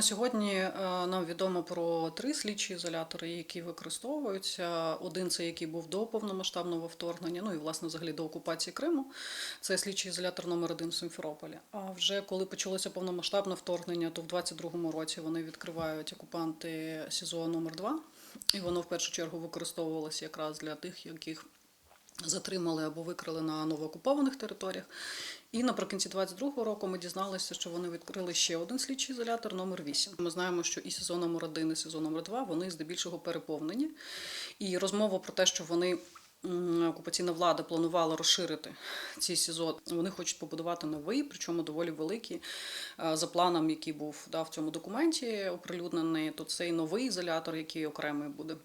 на сьогодні е, нам відомо про три слідчі ізолятори, які використовуються. Один це який був до повномасштабного вторгнення, ну і власне взагалі до окупації Криму. Це слідчий ізолятор номер один в Симферополі. А вже коли почалося повномасштабне вторгнення, то в 22-му році вони відкривають окупанти СІЗО номер 2 і воно в першу чергу використовувалося якраз для тих, яких затримали або викрили на новоокупованих територіях. І наприкінці 22-го року ми дізналися, що вони відкрили ще один слідчий ізолятор номер 8. Ми знаємо, що і СІЗО номер 1, і СІЗО номер 2 вони здебільшого переповнені. І розмова про те, що вони окупаційна влада планувала розширити ці СІЗО. Вони хочуть побудувати новий, причому доволі великий. Е, За планом, який був да, в цьому документі оприлюднений, то цей новий ізолятор, який окремий буде.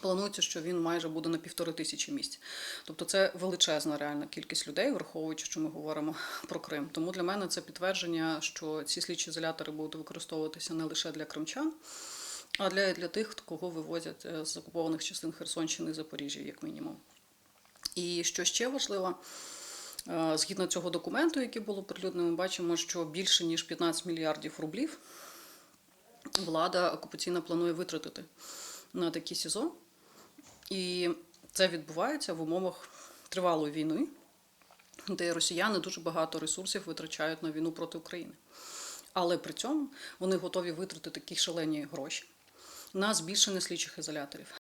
Планується, що він майже буде на півтори тисячі місць. Тобто це величезна реальна кількість людей, враховуючи, що ми говоримо про Крим. Тому для мене це підтвердження, що ці слідчі ізолятори будуть використовуватися не лише для кримчан, а для, для тих, кого вивозять е, з окупованих частин Херсонщини і Запоріжжя, як мінімум. І що ще важливо, е, згідно цього документу, який було прилюднено, ми бачимо, що більше ніж 15 мільярдів рублів влада окупаційна планує витратити на такі СІЗО. І це відбувається в умовах тривалої війни, де росіяни дуже багато ресурсів витрачають на війну проти України. Але при цьому вони готові витратити такі шалені гроші на збільшення слідчих ізоляторів.